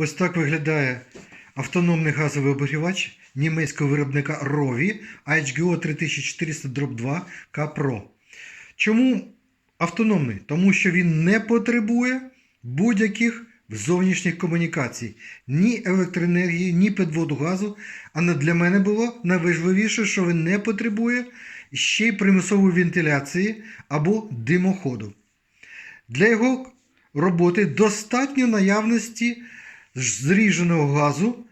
Ось так виглядає автономний газовий обігрівач німецького виробника ROVI HGO 3400 2 K Pro. Чому автономний? Тому що він не потребує будь-яких зовнішніх комунікацій, ні електроенергії, ні підводу газу. А для мене було найважливіше, що він не потребує ще й примусової вентиляції або димоходу. Для його роботи достатньо наявності зріженого газу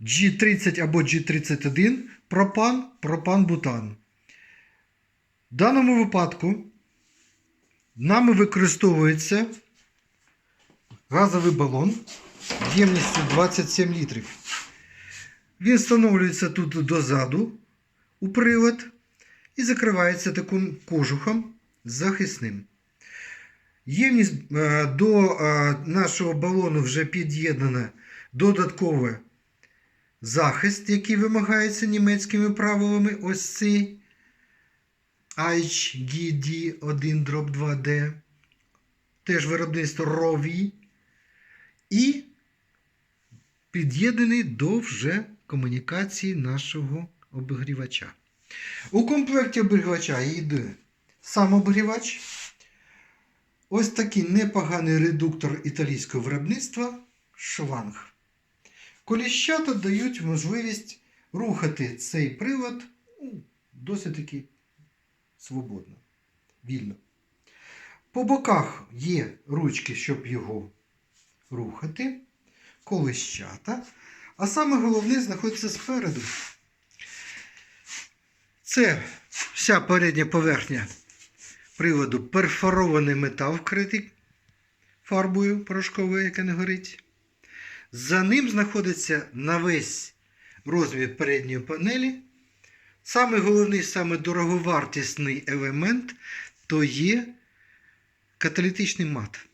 G30 або G31, пропан, пропан-бутан. В даному випадку нами використовується газовий балон ємністю 27 літрів. Він встановлюється тут дозаду у привод і закривається таким кожухом захисним. Ємність е, до е, нашого балону вже під'єднана додатковий захист, який вимагається німецькими правилами. Ось цей HGD 1 2D. Теж виробництво ROVI. І під'єднаний до вже комунікації нашого обігрівача. У комплекті обігрівача йде сам обігрівач. Ось такий непоганий редуктор італійського виробництва шланг. Коліщата дають можливість рухати цей привод ну, досить таки свободно, вільно. По боках є ручки, щоб його рухати, коліщата. А саме головне знаходиться спереду. Це вся передня поверхня приводу перфорований метал вкритий фарбою порошковою, яка не горить. За ним знаходиться на весь розмір передньої панелі. Саме головний, саме дороговартісний елемент то є каталітичний мат.